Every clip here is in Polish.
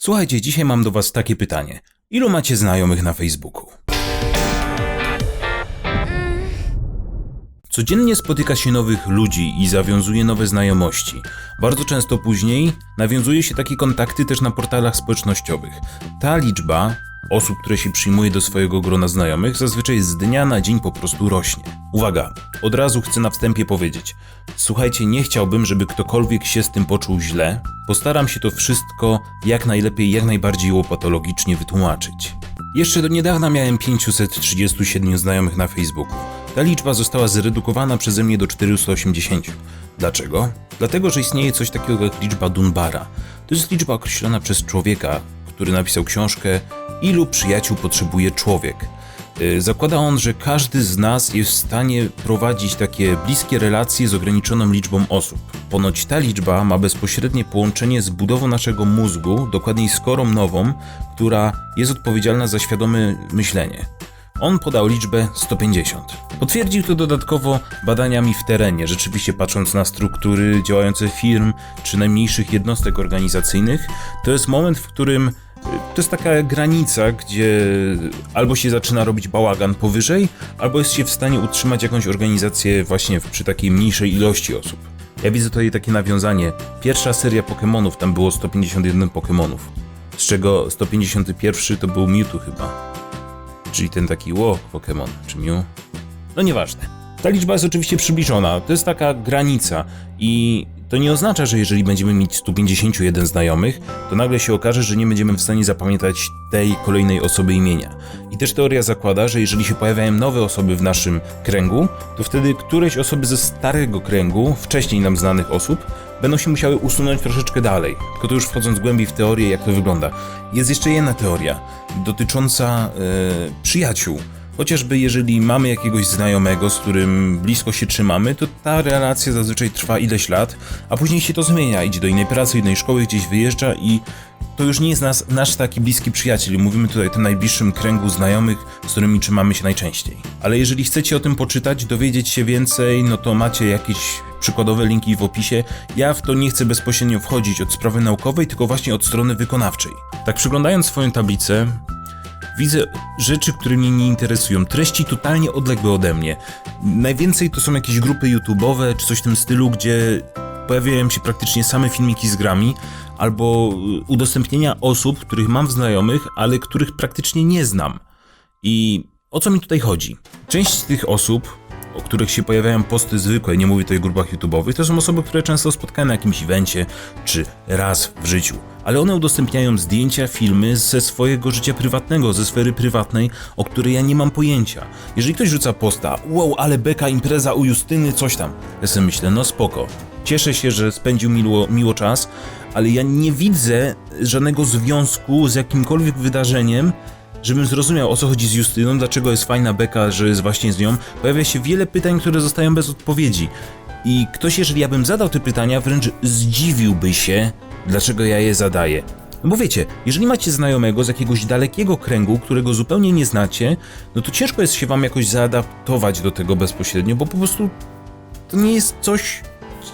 Słuchajcie, dzisiaj mam do Was takie pytanie. Ilu macie znajomych na Facebooku? Codziennie spotyka się nowych ludzi i zawiązuje nowe znajomości. Bardzo często później nawiązuje się takie kontakty też na portalach społecznościowych. Ta liczba osób, które się przyjmuje do swojego grona znajomych, zazwyczaj z dnia na dzień po prostu rośnie. Uwaga, od razu chcę na wstępie powiedzieć: słuchajcie, nie chciałbym, żeby ktokolwiek się z tym poczuł źle. Postaram się to wszystko jak najlepiej, jak najbardziej łopatologicznie wytłumaczyć. Jeszcze do niedawna miałem 537 znajomych na Facebooku. Ta liczba została zredukowana przeze mnie do 480. Dlaczego? Dlatego, że istnieje coś takiego jak liczba Dunbara. To jest liczba określona przez człowieka, który napisał książkę Ilu przyjaciół potrzebuje człowiek. Yy, Zakłada on, że każdy z nas jest w stanie prowadzić takie bliskie relacje z ograniczoną liczbą osób. Ponoć ta liczba ma bezpośrednie połączenie z budową naszego mózgu, dokładniej z korą nową, która jest odpowiedzialna za świadome myślenie. On podał liczbę 150. Potwierdził to dodatkowo badaniami w terenie, rzeczywiście patrząc na struktury działające firm czy najmniejszych jednostek organizacyjnych. To jest moment, w którym y, to jest taka granica, gdzie albo się zaczyna robić bałagan powyżej, albo jest się w stanie utrzymać jakąś organizację właśnie przy takiej mniejszej ilości osób. Ja widzę tutaj takie nawiązanie. Pierwsza seria Pokémonów, tam było 151 Pokémonów, z czego 151 to był Mewtwo chyba. Czyli ten taki ło Pokémon, czy Mew? No nieważne. Ta liczba jest oczywiście przybliżona, to jest taka granica i to nie oznacza, że jeżeli będziemy mieć 151 znajomych, to nagle się okaże, że nie będziemy w stanie zapamiętać tej kolejnej osoby imienia. I też teoria zakłada, że jeżeli się pojawiają nowe osoby w naszym kręgu, to wtedy któreś osoby ze starego kręgu, wcześniej nam znanych osób, będą się musiały usunąć troszeczkę dalej. Tylko to już wchodząc głębiej w teorię, jak to wygląda. Jest jeszcze jedna teoria dotycząca e, przyjaciół. Chociażby jeżeli mamy jakiegoś znajomego, z którym blisko się trzymamy, to ta relacja zazwyczaj trwa ileś lat, a później się to zmienia. Idzie do innej pracy, innej szkoły, gdzieś wyjeżdża i to już nie jest nas, nasz taki bliski przyjaciel. Mówimy tutaj o tym najbliższym kręgu znajomych, z którymi trzymamy się najczęściej. Ale jeżeli chcecie o tym poczytać, dowiedzieć się więcej, no to macie jakieś przykładowe linki w opisie. Ja w to nie chcę bezpośrednio wchodzić od sprawy naukowej, tylko właśnie od strony wykonawczej. Tak przyglądając swoją tablicę, Widzę rzeczy, które mnie nie interesują, treści totalnie odległe ode mnie. Najwięcej to są jakieś grupy YouTube'owe czy coś w tym stylu, gdzie pojawiają się praktycznie same filmiki z grami, albo y, udostępnienia osób, których mam w znajomych, ale których praktycznie nie znam. I o co mi tutaj chodzi? Część z tych osób, o których się pojawiają posty zwykłe, nie mówię tutaj o grupach YouTube'owych, to są osoby, które często spotkałem na jakimś evencie, czy raz w życiu. Ale one udostępniają zdjęcia, filmy ze swojego życia prywatnego, ze sfery prywatnej, o której ja nie mam pojęcia. Jeżeli ktoś rzuca posta, wow, ale beka, impreza u Justyny, coś tam. Ja sobie myślę, no spoko. Cieszę się, że spędził miło, miło czas, ale ja nie widzę żadnego związku z jakimkolwiek wydarzeniem, Żebym zrozumiał o co chodzi z Justyną, dlaczego jest fajna beka, że jest właśnie z nią, pojawia się wiele pytań, które zostają bez odpowiedzi. I ktoś, jeżeli ja bym zadał te pytania, wręcz zdziwiłby się, dlaczego ja je zadaję. No bo wiecie, jeżeli macie znajomego z jakiegoś dalekiego kręgu, którego zupełnie nie znacie, no to ciężko jest się wam jakoś zaadaptować do tego bezpośrednio, bo po prostu to nie jest coś,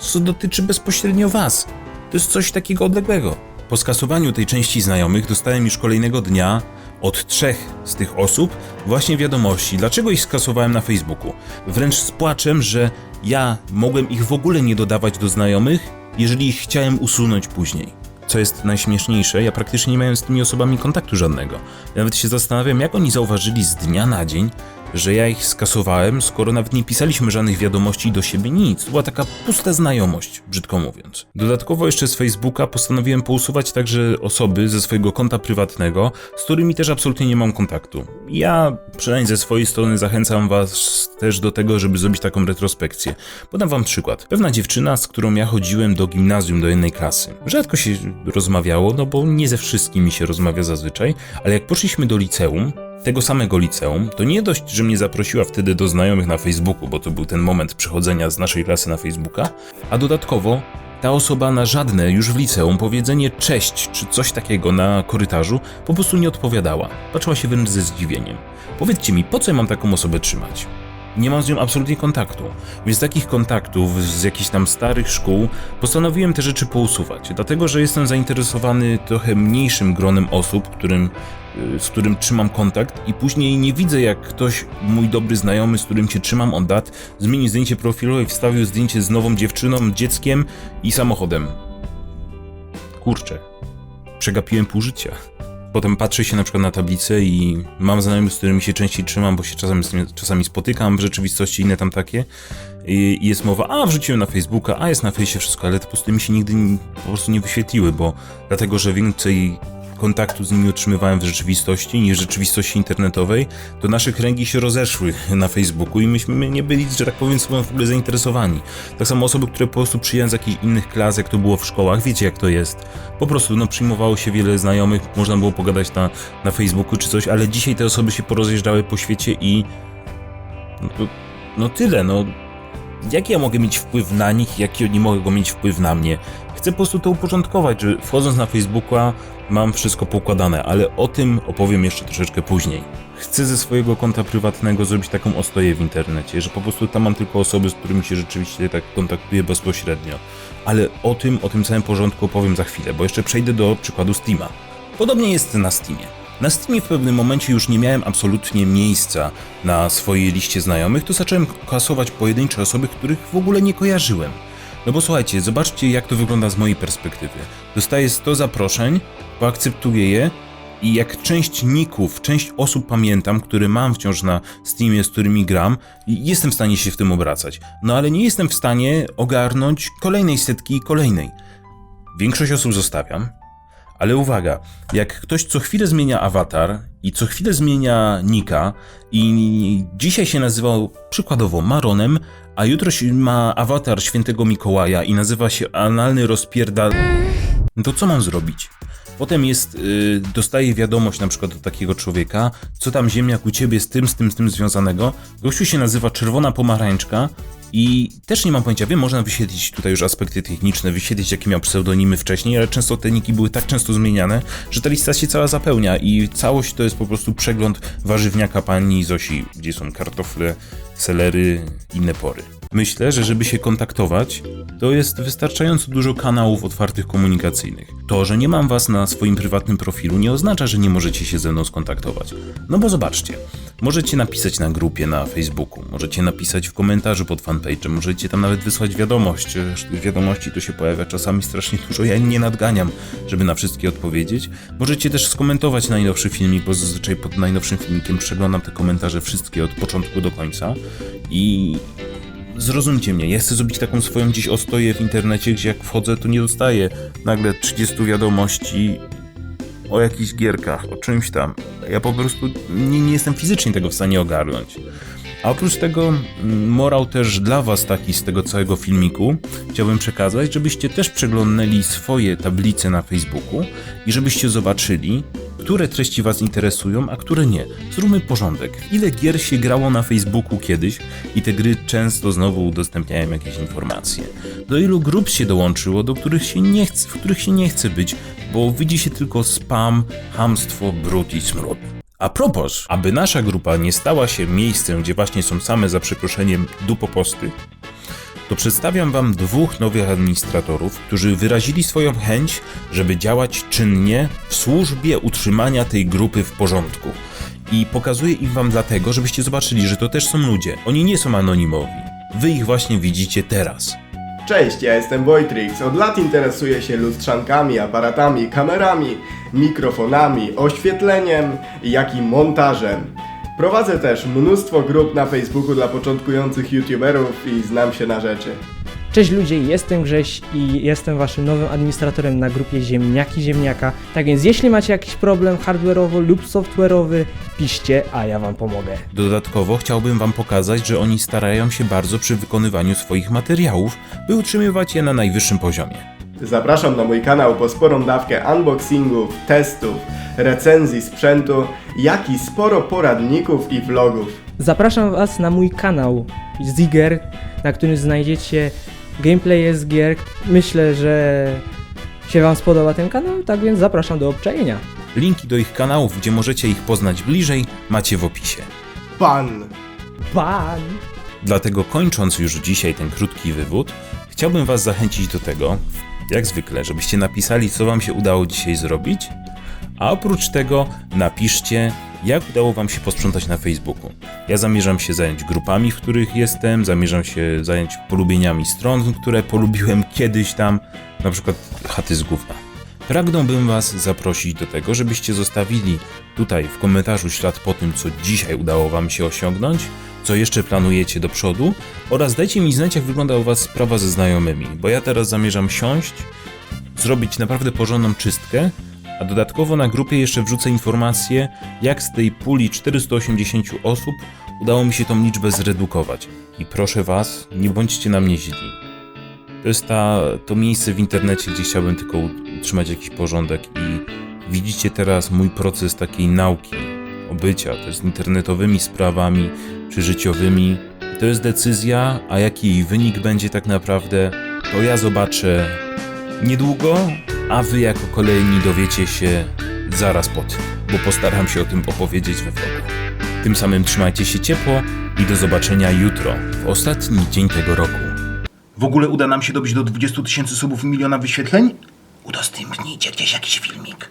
co dotyczy bezpośrednio was. To jest coś takiego odległego. Po skasowaniu tej części znajomych dostałem już kolejnego dnia od trzech z tych osób właśnie wiadomości, dlaczego ich skasowałem na Facebooku. Wręcz z płaczem, że ja mogłem ich w ogóle nie dodawać do znajomych, jeżeli ich chciałem usunąć później. Co jest najśmieszniejsze, ja praktycznie nie miałem z tymi osobami kontaktu żadnego. Nawet się zastanawiam, jak oni zauważyli z dnia na dzień, że ja ich skasowałem, skoro nawet nie pisaliśmy żadnych wiadomości do siebie, nic. Była taka pusta znajomość, brzydko mówiąc. Dodatkowo jeszcze z Facebooka postanowiłem pousuwać także osoby ze swojego konta prywatnego, z którymi też absolutnie nie mam kontaktu. Ja, przynajmniej ze swojej strony, zachęcam Was też do tego, żeby zrobić taką retrospekcję. Podam Wam przykład. Pewna dziewczyna, z którą ja chodziłem do gimnazjum, do jednej klasy. Rzadko się rozmawiało, no bo nie ze wszystkimi się rozmawia zazwyczaj, ale jak poszliśmy do liceum, tego samego liceum, to nie dość, że mnie zaprosiła wtedy do znajomych na Facebooku, bo to był ten moment przechodzenia z naszej klasy na Facebooka, a dodatkowo ta osoba na żadne już w liceum powiedzenie cześć czy coś takiego na korytarzu po prostu nie odpowiadała. Patrzyła się wręcz ze zdziwieniem. Powiedzcie mi, po co ja mam taką osobę trzymać? Nie mam z nią absolutnie kontaktu. Więc takich kontaktów z jakichś tam starych szkół postanowiłem te rzeczy pousuwać. Dlatego, że jestem zainteresowany trochę mniejszym gronem osób, którym, y, z którym trzymam kontakt i później nie widzę jak ktoś, mój dobry znajomy, z którym się trzymam od lat, zmienił zdjęcie profilowe i wstawił zdjęcie z nową dziewczyną, dzieckiem i samochodem. Kurczę, przegapiłem pół życia. Potem patrzę się na przykład na tablicę i mam znajomych, z którymi się częściej trzymam, bo się czasami, czasami spotykam, w rzeczywistości inne tam takie. I jest mowa, a wrzuciłem na Facebooka, a jest na fejsie wszystko, ale te posty mi się nigdy po prostu nie wyświetliły, bo dlatego, że więcej kontaktu z nimi utrzymywałem w rzeczywistości niż rzeczywistości internetowej, to nasze kręgi się rozeszły na Facebooku i myśmy nie byli, że tak powiem, sobą w ogóle zainteresowani. Tak samo osoby, które po prostu przyjęły z jakichś innych klas, jak to było w szkołach, wiecie jak to jest. Po prostu no, przyjmowało się wiele znajomych, można było pogadać na, na Facebooku czy coś, ale dzisiaj te osoby się porozjeżdżały po świecie i no, to, no tyle, no jaki ja mogę mieć wpływ na nich, jaki oni mogą mieć wpływ na mnie. Chcę po prostu to uporządkować, że wchodząc na Facebooka mam wszystko poukładane, ale o tym opowiem jeszcze troszeczkę później. Chcę ze swojego konta prywatnego zrobić taką ostoję w internecie, że po prostu tam mam tylko osoby, z którymi się rzeczywiście tak kontaktuję bezpośrednio. Ale o tym, o tym całym porządku opowiem za chwilę, bo jeszcze przejdę do przykładu Steama. Podobnie jest na Steamie. Na Steamie w pewnym momencie już nie miałem absolutnie miejsca na swojej liście znajomych, to zacząłem kasować pojedyncze osoby, których w ogóle nie kojarzyłem. No bo słuchajcie, zobaczcie jak to wygląda z mojej perspektywy. Dostaję 100 zaproszeń, poakceptuję je i jak część ników, część osób pamiętam, które mam wciąż na Steamie, z którymi gram, jestem w stanie się w tym obracać. No ale nie jestem w stanie ogarnąć kolejnej setki i kolejnej. Większość osób zostawiam, ale uwaga, jak ktoś co chwilę zmienia awatar i co chwilę zmienia nika i dzisiaj się nazywał przykładowo Maronem, a jutro ma awatar świętego Mikołaja i nazywa się analny rozpierdal... To co mam zrobić? Potem jest, yy, dostaję wiadomość na przykład od takiego człowieka, co tam ziemniak u ciebie z tym, z tym, z tym związanego. Gościu się nazywa Czerwona Pomarańczka i też nie mam pojęcia, wiem, można wyświetlić tutaj już aspekty techniczne, wyświetlić jakie miał pseudonimy wcześniej, ale często te niki były tak często zmieniane, że ta lista się cała zapełnia i całość to jest po prostu przegląd warzywniaka pani Zosi, gdzie są kartofle, selery, inne pory. Myślę, że żeby się kontaktować, to jest wystarczająco dużo kanałów otwartych komunikacyjnych. To, że nie mam was na swoim prywatnym profilu, nie oznacza, że nie możecie się ze mną skontaktować. No bo zobaczcie, możecie napisać na grupie na Facebooku, możecie napisać w komentarzu pod fanpage'em, możecie tam nawet wysłać wiadomość. Tych wiadomości tu się pojawia czasami strasznie dużo, ja nie nadganiam, żeby na wszystkie odpowiedzieć. Możecie też skomentować najnowszy filmik, bo zazwyczaj pod najnowszym filmikiem przeglądam te komentarze wszystkie od początku do końca i zrozumcie mnie, ja chcę zrobić taką swoją gdzieś ostoję w internecie, gdzie jak wchodzę, to nie dostaję nagle 30 wiadomości o jakichś gierkach, o czymś tam. Ja po prostu nie, nie jestem fizycznie tego w stanie ogarnąć. A oprócz tego mm, morał też dla was taki z tego całego filmiku chciałbym przekazać, żebyście też przeglądnęli swoje tablice na Facebooku i żebyście zobaczyli, które treści was interesują, a które nie. Zróbmy porządek. Ile gier się grało na Facebooku kiedyś i te gry często znowu udostępniają jakieś informacje. Do ilu grup się dołączyło, do których się nie chce, w których się nie chce być, bo widzi się tylko spam, hamstwo, brud i smród. A propos, aby nasza grupa nie stała się miejscem, gdzie właśnie są same za przeproszeniem dupoposty, to przedstawiam Wam dwóch nowych administratorów, którzy wyrazili swoją chęć, żeby działać czynnie w służbie utrzymania tej grupy w porządku. I pokazuję ich Wam dlatego, żebyście zobaczyli, że to też są ludzie. Oni nie są anonimowi. Wy ich właśnie widzicie teraz. Cześć, ja jestem Wojtrix. Od lat interesuję się lustrzankami, aparatami, kamerami, mikrofonami, oświetleniem, jak i montażem. Prowadzę też mnóstwo grup na Facebooku dla początkujących youtuberów i znam się na rzeczy. Cześć ludzie, jestem Grześ i jestem waszym nowym administratorem na grupie Ziemniaki Ziemniaka. Tak więc jeśli macie jakiś problem hardware'owo lub software'owy, piszcie, a ja wam pomogę. Dodatkowo chciałbym Wam pokazać, że oni starają się bardzo przy wykonywaniu swoich materiałów, by utrzymywać je na najwyższym poziomie. Zapraszam na mój kanał po sporą dawkę unboxingów, testów, recenzji sprzętu, jak i sporo poradników i vlogów. Zapraszam was na mój kanał Ziger, na którym znajdziecie gameplaye z gier. Myślę, że się wam spodoba ten kanał, tak więc zapraszam do obczajenia. Linki do ich kanałów, gdzie możecie ich poznać bliżej, macie w opisie. Pan Ban! Dlatego kończąc już dzisiaj ten krótki wywód, chciałbym Was zachęcić do tego, jak zwykle, żebyście napisali, co Wam się udało dzisiaj zrobić, a oprócz tego napiszcie, jak udało Wam się posprzątać na Facebooku. Ja zamierzam się zająć grupami, w których jestem, zamierzam się zająć polubieniami stron, które polubiłem kiedyś tam, na przykład chaty z gówna. Pragnąłbym Was zaprosić do tego, żebyście zostawili tutaj w komentarzu ślad po tym, co dzisiaj udało Wam się osiągnąć, co jeszcze planujecie do przodu oraz dajcie mi znać, jak wygląda u Was sprawa ze znajomymi, bo ja teraz zamierzam siąść, zrobić naprawdę porządną czystkę, a dodatkowo na grupie jeszcze wrzucę informację, jak z tej puli 480 osób udało mi się tą liczbę zredukować. I proszę Was, nie bądźcie na mnie źli. To jest ta, to miejsce w internecie, gdzie chciałbym tylko utrzymać jakiś porządek i widzicie teraz mój proces takiej nauki, obycia, też z internetowymi sprawami czy życiowymi. To jest decyzja, a jaki jej wynik będzie tak naprawdę, to ja zobaczę niedługo, a wy jako kolejni dowiecie się zaraz po tym, bo postaram się o tym opowiedzieć we vlogu. Tym samym trzymajcie się ciepło i do zobaczenia jutro, w ostatni dzień tego roku. W ogóle uda nam się dobić do 20 tysięcy subów miliona wyświetleń? Udostępnijcie gdzieś jakiś filmik.